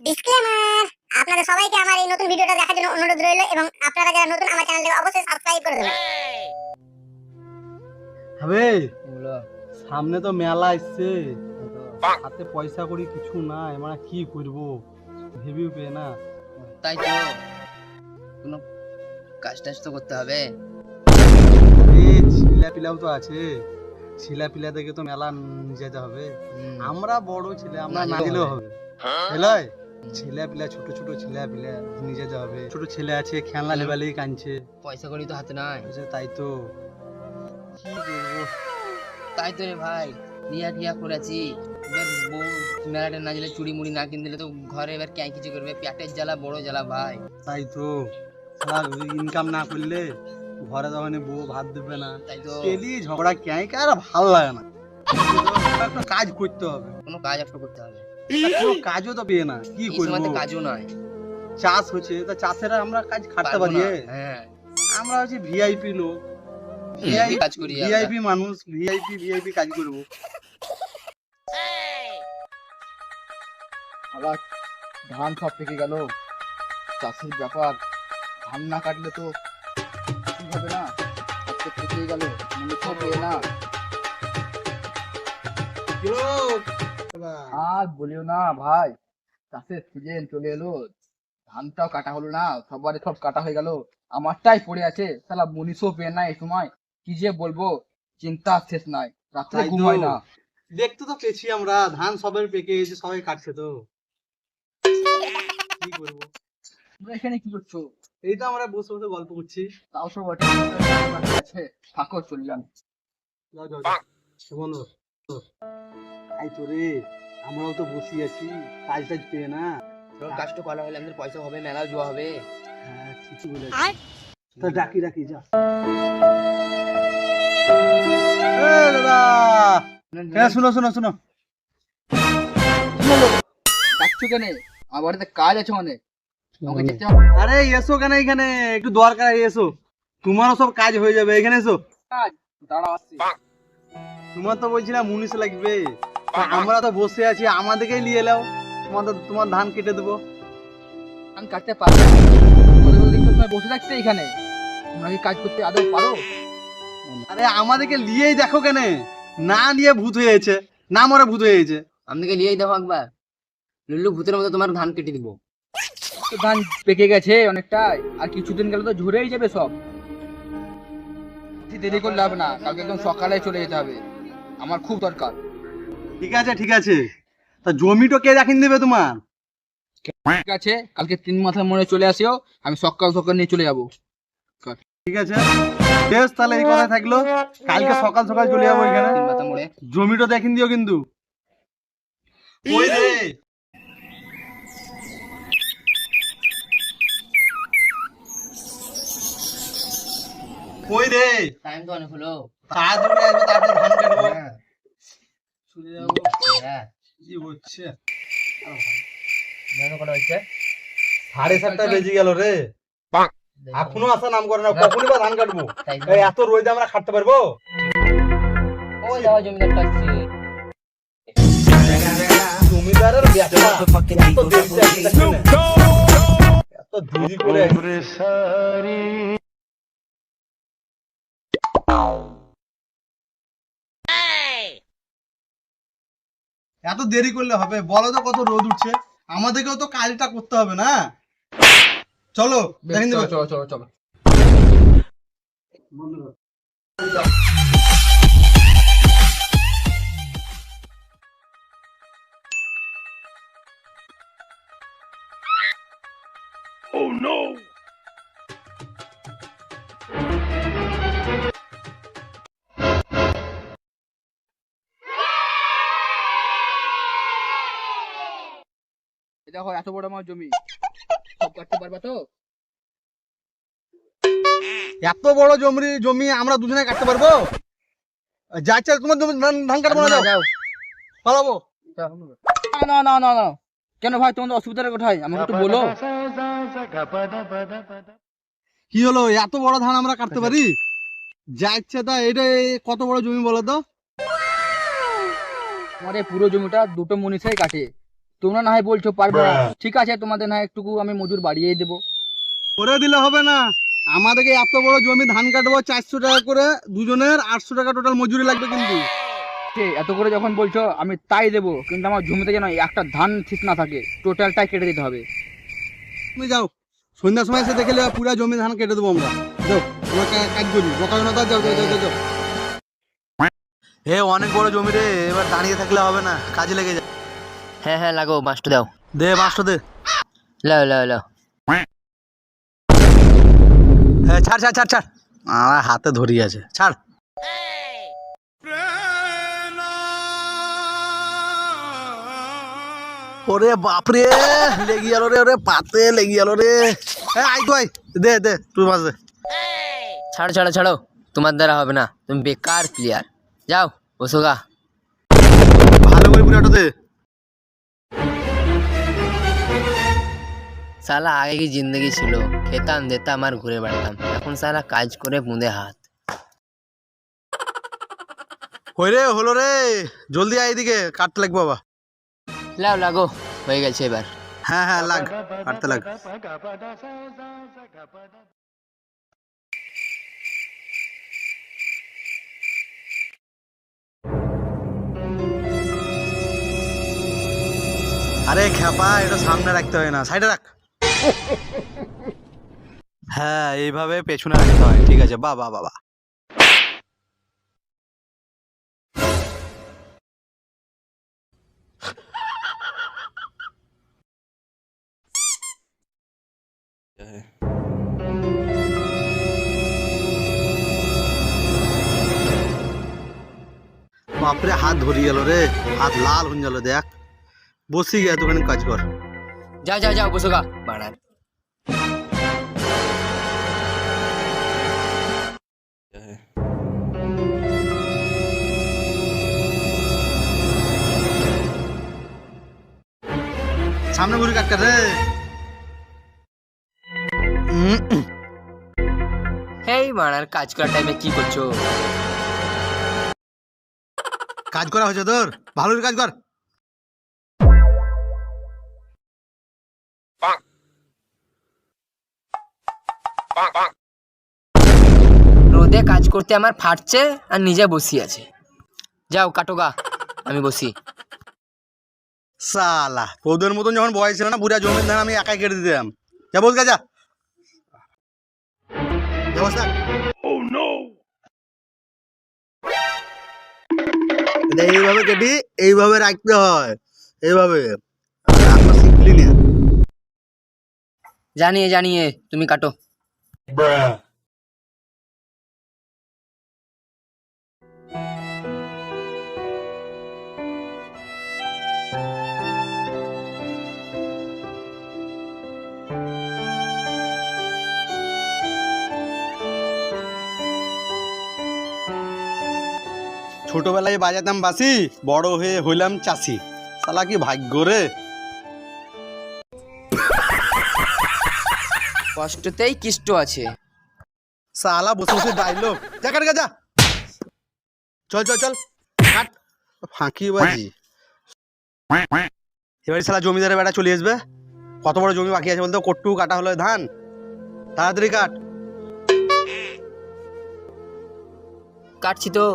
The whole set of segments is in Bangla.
ডিসক্লেমার আপনাদের সবাইকে আমার এই নতুন ভিডিওটা দেখার জন্য অনুরোধ রইল এবং আপনারা যারা নতুন আমার চ্যানেলটাকে অবশ্যই সাবস্ক্রাইব করে দেবেন। হবে সামনে তো মেলা এসছে। হাতে পয়সা করি কিছু নাই মানে কি করব? ভেবেও পেয়ে না। তাই তো। কোনো কাজ টাজ তো করতে হবে। এই ছিলা পিলাও তো আছে। ছিলা পিলা থেকে তো মেলা নিয়ে যেতে হবে। আমরা বড় ছেলে আমরা না না দিলেও হবে। বুঝলাই ছেলে পিলা ছোট ছোট ছেলে পিলা নিয়ে যেতে হবে। ছোট ছেলে আছে খেলনা লেবালেই কাঁদছে। পয়সা করি তো হাতে নাই। তাই তো। কি করব? তাই তো রে ভাই নিয়া টিয়া করেছি। এবার বউ মেলাটা না গেলে চুড়ি মুড়ি না কিনে দিলে তো ঘরে এবার ক্যাঁ কিছু করবে। পেটের জ্বালা বড় জ্বালা ভাই। তাই তো। ইনকাম না করলে ঘরে তখন বউ ভাত দেবে না। তাই তো। ডেলি ঝগড়া ক্যাঁ আর ভালো লাগে না। একটা কাজ করতে হবে। কোনো কাজ একটা করতে হবে। কাজও তো পেয়ে না কি করব? কাজও নাই চাষ হচ্ছে তা চাষেরা আমরা কাজ খাটতে পারি হ্যাঁ। আমরা হচ্ছে ভিআইপি লোক। কাজ করি ভিআইপি মানুষ ভিআইপি ভিআইপি কাজ করব। আবার ধান সব থেকে গেল। চাষের ব্যাপার ধান না কাটলে তো কি হবে না? সব তো গেল মনে তো না। আর বলিও না ভাই চাষের সিজন চলে এলো ধানটাও কাটা হলো না সবারই সব কাটা হয়ে গেল আমারটাই পড়ে আছে সালা মুনিশও পেয়ে না এই সময় কি যে বলব চিন্তা শেষ নাই রাত্রে ঘুম হয় না। দেখতে তো পেয়েছি আমরা ধান সবের পেকে গেছে সবাই কাটছে তো। কি করব তোমরা এখানে কি করছ? এই তো আমরা বসে বসে গল্প করছি। তাও সব আছে যাও যাও যাও। শোনো তাই তো রে আমরাও তো বসে আছি কাজ টাজ পেয়ে না। তোর কাজটা করা হলে আমাদের পয়সা হবে মেলা জোয়া হবে। হ্যাঁ ঠিকই বলেছিস। তা ডাকি ডাকি যা। হ্যাঁ শুনো শুনো শুনো। ডাকছো কেন? আমার বাড়িতে কাজ আছে অনেক হবে। আরে এসো কেন এখানে? একটু দরকার এসো। তোমারও সব কাজ হয়ে যাবে এখানে এসো। কাজ? দাঁড়াও আসছি। তোমার তো বলছিলাম মুনিশ লাগবে। আমরা তো বসে আছি আমাদেরকেই নিয়ে এলাও। তোমাদের তোমার ধান কেটে দেবো। আমি কাটতে পারব বসে থাকতে এখানে। তোমরা কি কাজ করতে আদৌ পারো? আরে আমাদেরকে নিয়েই দেখো কেন। না নিয়ে ভূত হয়েছে না মরে ভূত হয়েছে আমাদেরকে নিয়েই দেখো একবার। লুল্লু ভূতের মতো তোমার ধান কেটে দিব। তো ধান পেকে গেছে অনেকটাই। আর কিছুদিন গেলে তো ঝরেই যাবে সব। দেরি করলে হবে না। কালকে একদম সকালে চলে যেতে হবে। আমার খুব দরকার। ঠিক আছে ঠিক আছে। তা জমিটা কে দেখিন দেবে তোমার? ঠিক আছে কালকে তিন মাথার মনে চলে আসিও আমি সকাল সকাল নিয়ে চলে যাব। ঠিক আছে। বেশ তাহলে এই কথা থাকল। কালকে সকাল সকাল চলে যাব এখানে। তিন মাথা মোড়ে। জমিটা দেখিন দিও কিন্তু। ওই রে কই রে? টাইম তো অনেক হলো। তাড়াতাড়ি আসবে তারপর ধান কাটবো হ্যাঁ। চলে যাব হ্যাঁ কি হচ্ছে জানো কটা হচ্ছে সাড়ে সাতটা বেজে গেল রে। এখনও আসা নাম করে না কখনই বা ধান কাটবো? এত রোদে আমরা খাটতে পারব? জমিদারের ব্যবসা। এত দেরি। করে আসছে না। এত দেরি করলে হবে? বলো তো কত রোদ উঠছে? আমাদেরকেও তো কাজটা করতে হবে না? চলো দেখেন দেবো চলো চলো চলো এই দেখো এত বড় আমার জমি। সব কাটতে পারবা তো? এত বড় জমি জমি আমরা দুজনে কাটতে পারব? যাচ্ছে তোমার জমি ধান- কাটবো না যাও। পালাবো। না না না না কেন ভাই তোমাদের অসুবিধাটা কোথায়? আমাকে একটু বলো। কি হলো? এত বড় ধান আমরা কাটতে পারি? যা ইচ্ছে তা এটা কত বড় জমি বলো তো? আমার এই পুরো জমিটা দুটো মনীষাই কাটে। তোমরা না হয় বলছো পারবে? না ঠিক আছে তোমাদের না হয় একটুকু আমি মজুর বাড়িয়ে দেবো। করে দিলে হবে না। আমাদেরকে এত বড় জমি ধান কাটবো চারশো টাকা করে দুজনের আটশো টাকা টোটাল মজুরি লাগবে কিন্তু। এত করে যখন বলছো আমি তাই দেবো কিন্তু আমার জমিতে যেন একটা ধান ঠিক না থাকে টোটালটাই কেটে দিতে হবে। তুমি যাও সন্ধ্যার সময় এসে দেখে পুরো পুরা জমি ধান কেটে দেবো আমরা। যাও তোমরা কাজ করি। বকাবে যাও যাও যাও যাও, যাও। হে অনেক বড় জমি রে এবার দাঁড়িয়ে থাকলে হবে না কাজে লেগে যা হ্যাঁ হ্যাঁ লাগো মাস্টার দাও। দে মাস্টার দে। লাও লাও লাও। হ্যাঁ ছাড় ছাড় ছাড় ছাড়। আমার হাতে ধরিয়ে আছে। ছাড়। ওরে বাপরে লেগে গেল রে ওরে পাতে লেগে গেল রে। এ, আই তো আই দে দে তুই মাছ দে। ছাড়ো ছাড়ো ছাড়ো। তোমার দ্বারা হবে না। তুমি বেকার প্লেয়ার যাও বসো গা। ভালো করে পুরাটো দে। সালা আগে কি জিন্দগি ছিল? খেতাম দিতাম আর ঘুরে বেড়াতাম। এখন সালা কাজ করে বুঁদে হাত। হই রে হলো রে। জলদি আয় এদিকে কাটতে লাগবে বাবা। লাও লাগো হয়ে গেছে এবার। হ্যাঁ হ্যাঁ লাগ কাটতে লাগ। আরে খেপা এটা সামনে রাখতে হয় না। সাইডে রাখ। হ্যাঁ এইভাবে পেছনে রাখতে হয়। ঠিক আছে বা বাবা বাপরে, হাত ধরি গেল রে। হাত লাল হয়ে গেল, দেখ। বসি গিয়ে তোখানে কাজ কর। যাও যাও যাও বসো গা। বাড়ার সামনে ঘুরে কাটকা রে। হেই বাড়ার কাজ করার টাইমে কি করছ? কাজ করা হয়েছে তোর। ভালো কাজ কর। রোদে কাজ করতে আমার ফাটছে আর নিজে বসি আছে। যাও কাটো গা আমি বসি। সালা তোদের মতন যখন বয়স ছিল না পুরা জমির ধান আমি একাই কেটে দিতাম। যা বস থাক। এটা এইভাবে কেটে এইভাবে রাখতে হয়। এইভাবে। জানিয়ে জানিয়ে তুমি কাটো। ছোটবেলায় বাজাতাম বাসি বড় হয়ে হইলাম চাষি। সালা কি ভাগ্য রে? কষ্টতেই কিষ্ট আছে। সালা বসে বসে ডাইলগ যা কাট যা। চল চল চল। কাট। ফাঁকি বাজি। এবারে সালা জমিদারের বেটা চলে আসবে। কত বড় জমি বাকি আছে বলতে? কট্টু কাটা হলো ধান। তাড়াতাড়ি কাট। কাটছি তো।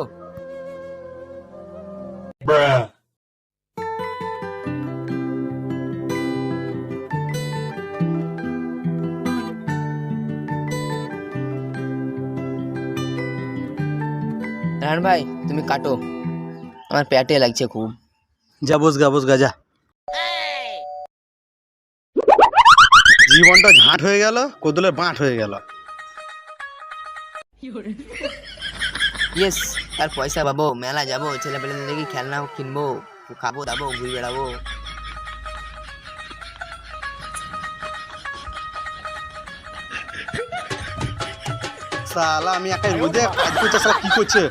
রান ভাই তুমি কাটো। আমার পেটে লাগছে খুব। যা বস গা বস গা যা। জীবনটা ঝাঁট হয়ে গেল কোদলের বাঁট হয়ে গেল। ইয়েস তার পয়সা পাবো মেলা যাব ছেলে পেলেদের দেখি খেলনা কিনবো খাব দাবো ঘুরে বেড়াবো। সালা আমি একাই রোদে কাজ করছে সালা কি করছে?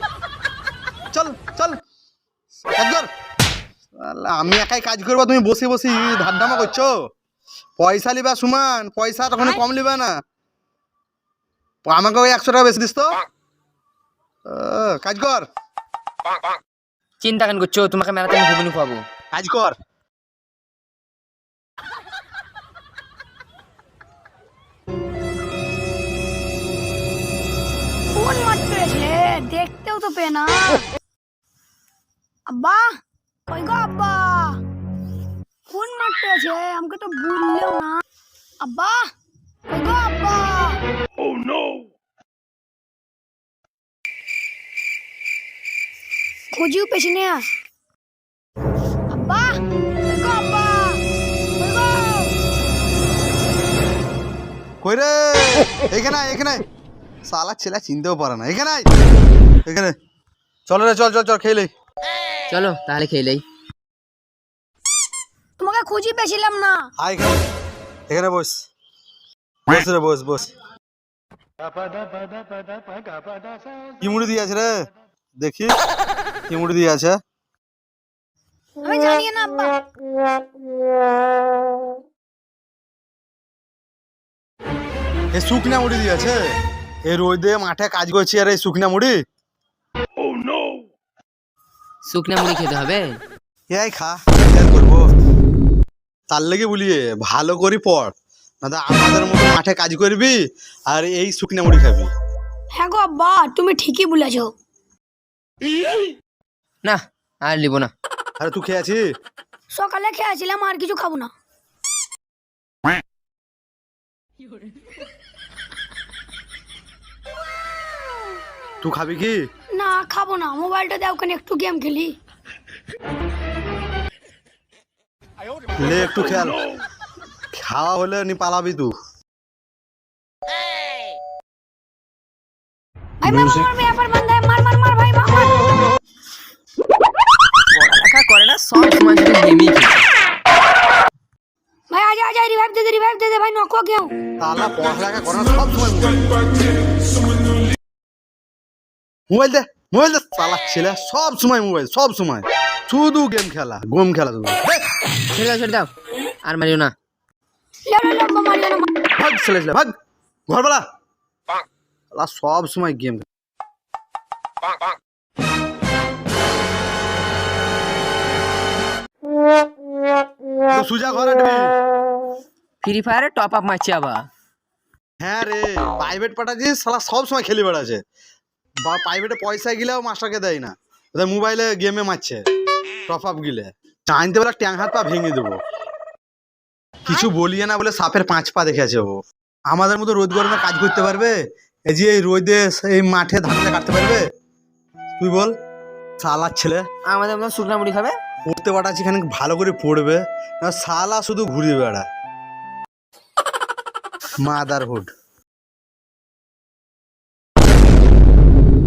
চল চল। আমি একাই কাজ করব তুমি বসে বসে ধারদামা করছ। পয়সা লিবা সুমান পয়সা তখন কম লিবা না। আমাকে ওই একশো টাকা বেশি দিস তো। কাজ কর। চিন্তা কেন করছ? তোমাকে মেলাতে আমি ঘুগনি খাব কাজ কর। দেখতেও তো পেনা আব্বা কই গো আব্বা? কোন মাঠে আছে আমাকে তো বললেও না। আব্বা কই গো আব্বা? খুঁজিও পেছনে আস আব্বা কই গো আব্বা? কই গো? কই রে? এখানে আয়, এখানে। শালা ছেলে চিনতেও পারে না। এখানে আয়। এখানে চল রে চল চল চল খেলে চলো তাহলে খেলেই তোমাকে খুঁজি পেছিলাম না। আয় এখানে এখানে বস। বস রে বস বস। কি মুড়ি দিয়ে আছে রে। দেখি। কি মুড়ি দিয়ে আছে। আমি জানি না আব্বা। এ শুকনা মুড়ি দিয়ে আছে এই রোদে মাঠে কাজ করছি আর এই শুকনা মুড়ি। শুকনা মুড়ি খেতে হবে? এই খা আর করব? তার লেগে বলিয়ে ভালো করি পড় না তো আমাদের মতো মাঠে কাজ করবি আর এই শুকনা মুড়ি খাবি। হ্যাঁ গো আব্বা তুমি ঠিকই বলেছ। না আর নিব না। আরে তুই খেয়ে আছি সকালে খেয়েছিলাম আর কিছু খাব না। তুই খাবি কি? খাব না মোবাইলটা দাও ওখানে একটু গেম খেলি লে একটু খেয়াল খাওয়া হলে নি পালাবি তুই পড়ালেখা করে না সব সময় শুধু গেমই ভাই আজা আজা রিভাইভ দে দে রিভাইভ দে দে ভাই নকো কেউ তাহলে পড়ালেখা করে না সব সময় মোবাইল মোবাইল দে মোবাইল সালা ছেলে সব সময় মোবাইল সব সময়। শুধু গেম খেলা গেম খেলা শুধু। ছেড়ে দাও ছেড়ে দাও। আর মারিও না। ভাগ ছেলে ছেলে ভাগ। ঘরবেলা। সব সময় গেম সুজা ঘরে ফ্রি ফায়ারে টপ আপ মারছে আবার। হ্যাঁ রে প্রাইভেট পাঠাচ্ছিস শালা সব সময় খেলি বেড়াচ্ছে। বা প্রাইভেটে পয়সা গিলেও মাস্টারকে দেয় না। ওদের মোবাইলে গেমে মারছে। টপ আপ গিলে। জানতে বলে ট্যাং হাত পা ভেঙে দেবো। কিছু বলিয়ে না বলে সাপের পাঁচ পা দেখেছে ও। আমাদের মতো রোদ গরমে কাজ করতে পারবে? এই যে এই রোদে এই মাঠে ধানটা কাটতে পারবে? তুই বল শালার ছেলে। আমাদের মতো শুকনা মুড়ি খাবে? পড়তে পাঠাচ্ছি এখানে ভালো করে পড়বে। না শালা শুধু ঘুরে বেড়া মাদারহুড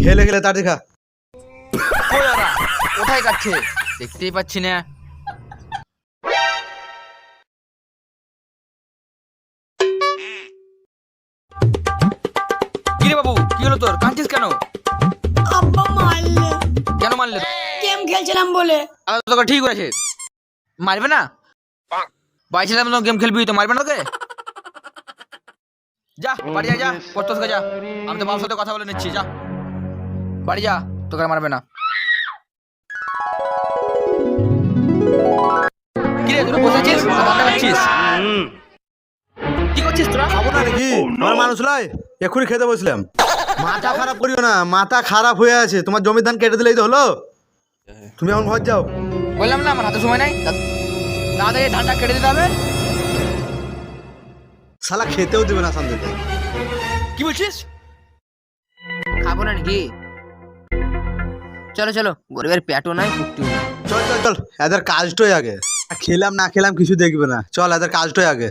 খেলে খেলে তার দেখা। কোথায় কাটছে দেখতেই পাচ্ছি না। কিরে বাবু কি হলো তোর? কাঁদছিস কেন? আব্বা মারলে। কেন মারলে? গেম খেলছিলাম বলে। আলাদা তোকে ঠিক আছে মারবে না? বাইছিলাম তো গেম খেলবি তো মারবে না তোকে? যা বাড়ি যা যা পড়তে যা। আমি তো বাবার সাথে কথা বলে নিচ্ছি যা। বাড়ি যা তোকে আর মারবে না। কিরে তোরা বসেছিস না ধান্দা কি করছিস তোরা? খাব না নাকি? আমার মানুষ নয়? এক্ষুনি খেতে বসলাম। মাথা খারাপ করিও না মাথা খারাপ হয়ে আছে। তোমার জমির ধান কেটে দিলেই তো হলো? তুমি এখন ঘর যাও বললাম না আমার হাতে সময় নাই। তাড়াতাড়ি ধানটা কেটে দিতে হবে। শালা খেতেও দেবে না শান্তিতে। কি বলছিস? খাব না নাকি? চলো চলো গরিবের পেটও নাই পুকটিও নাই। চল চল চল এদের কাজটাই আগে। খেলাম না খেলাম কিছু দেখবে না। চল এদের কাজটাই আগে।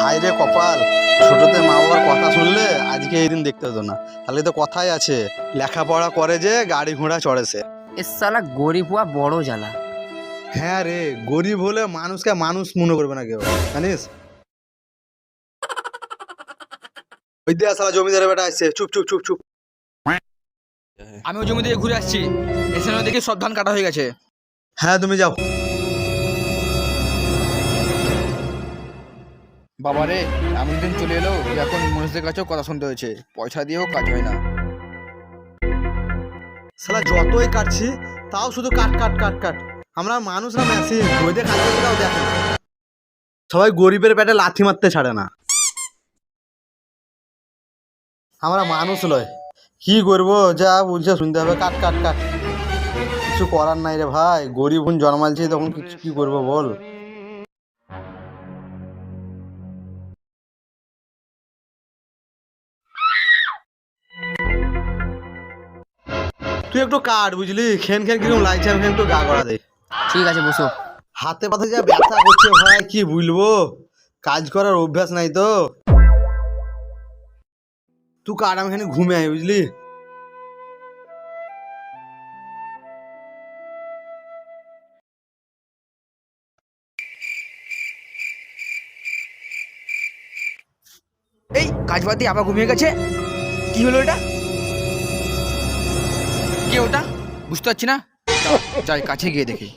হাই রে কপাল ছোটতে মা বাবার কথা শুনলে আজকে এই দিন দেখতে হতো না। তাহলে তো কথাই আছে লেখাপড়া করে যে গাড়ি ঘোড়া চড়েছে এ সালা গরিব হওয়া বড় জ্বালা। হ্যাঁ রে গরিব হলে মানুষকে মানুষ মনে করবে না কেউ জানিস? ওই দিয়ে সালা জমিদারের বেটা আসছে। চুপ চুপ চুপ চুপ। আমি ওই জমি থেকে ঘুরে আসছি। এসে দেখি সব ধান কাটা হয়ে গেছে। হ্যাঁ তুমি যাও। বাবা রে এমন দিন চলে এলো এখন মানুষদের কাছেও কথা শুনতে হয়েছে। পয়সা দিয়েও কাজ হয় না। সালা যতই কাটছি তাও শুধু কাট কাট কাট কাট। আমরা মানুষ না মেশিন কাজ করতে দেখে সবাই গরিবের পেটে লাথি মারতে ছাড়ে না। আমরা মানুষ লয়। কি করব? যা বলছে শুনতে হবে। কাট কাট কাট। কিছু করার নাই রে ভাই। গরিব হুন জন্মালছি তখন কিছু কি করব বল? তুই একটু কাট বুঝলি? খেন খেন কীরকম লাগছে? আমি একটু গা গড়া দে ঠিক আছে বসো। হাতে পাতে যা ব্যথা করছে ভাই কি বুঝব কাজ করার অভ্যাস নাই তো। তুই আমি এখানে ঘুমে আয় বুঝলি? এই কাজ বাদ দিয়ে আবার ঘুমিয়ে গেছে? কি হলো এটা? কে ওটা? বুঝতে পারছি না? যাই, কাছে গিয়ে দেখি।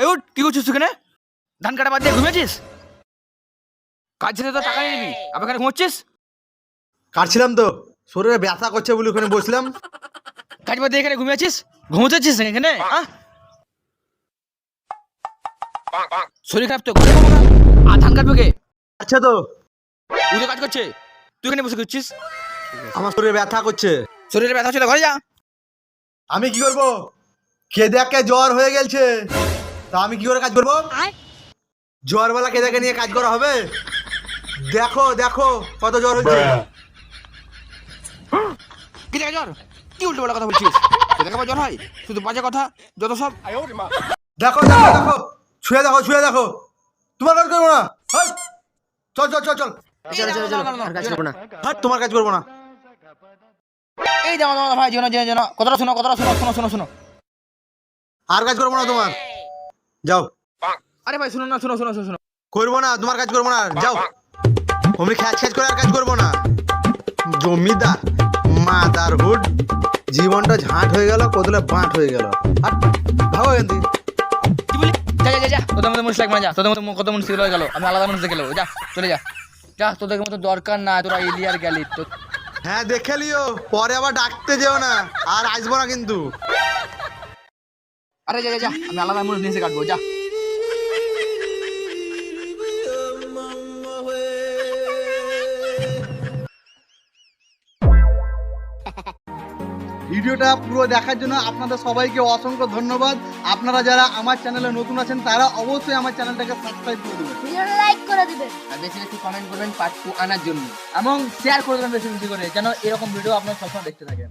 এই উঠ, কি করছিস এখানে? ধান কাটা বাদ দিয়ে ঘুমিয়েছিস? কাজ ছেড়ে তো টাকা নিয়ে নিবি? আবার এখানে ঘুমোচ্ছিস? কাটছিলাম তো। শরীরে ব্যথা করছে বলে ওখানে বসলাম। কাজ বাদ দিয়ে এখানে ঘুমিয়েছিস ঘুমোতেছিস এখানে? শরীর খারাপ তো? ঘরে ঘুমো না। আর ধান কাটবে কে? আচ্ছা তো। কাজ করছে। তুই এখানে বসে করছিস আমার শরীরে ব্যথা করছে। শরীরে ব্যথা ঘরে যা। আমি কি করব? কেদাকে জ্বর হয়ে গেছে তা আমি কি করে কাজ করব? করব জ্বরওয়ালা কেদাকে নিয়ে কাজ করা হবে? দেখো দেখো কত জ্বর হচ্ছে কি দেখা জ্বর? কি উল্টো কথা বলছিস? দেখা জ্বর হয়? শুধু বাজে কথা যত সব। দেখো দেখো দেখো ছুঁয়ে দেখো ছুঁয়ে দেখো। তোমার কাজ করব না। চল চল চল চল। চলো হাট তোমার কাজ করব না। এই জামা জামা ভাই যেন যেন কথাটা শোনো কথাটা শোনো শোনো শোনো শোনো। আর কাজ করব না তোমার। যাও। আরে ভাই শোনো না শোনো শোনো শোনো শোনো। করব না তোমার কাজ করব না। যাও। অমনি খ্যাচ খ্যাচ করে আর কাজ করব না। জমিদার মাদার হুড জীবনটা ঝাঁট হয়ে গেল কদলে বাঁট হয়ে গেল। হাট, ভাগো এখান। কি বলি? যা যা যা তোদের মতো মানুষ লাগবে না যা তোদের মতো কত মানুষ হয়ে গেল। আমি আলাদা মানুষ দেখে যা চলে যা। যা তোদের মতো দরকার না তোরা এলিয়ার গেলি। তো হ্যাঁ দেখে লিও। পরে আবার ডাকতে যেও না। আর আসব না কিন্তু। আরে যা যা যা। আমি আলাদা মানুষ নিয়ে কাটবো। যা। ভিডিওটা পুরো দেখার জন্য আপনাদের সবাইকে অসংখ্য ধন্যবাদ। আপনারা যারা আমার চ্যানেলে নতুন আছেন তারা অবশ্যই আমার চ্যানেলটাকে সাবস্ক্রাইব করে দেবেন। ভিডিওটা লাইক করে দেবেন। আর বেশি বেশি কমেন্ট করবেন পার্ট টু আনার জন্য। এবং শেয়ার করে দেবেন বেশি বেশি করে যেন এরকম ভিডিও আপনারা সবসময় দেখতে থাকেন।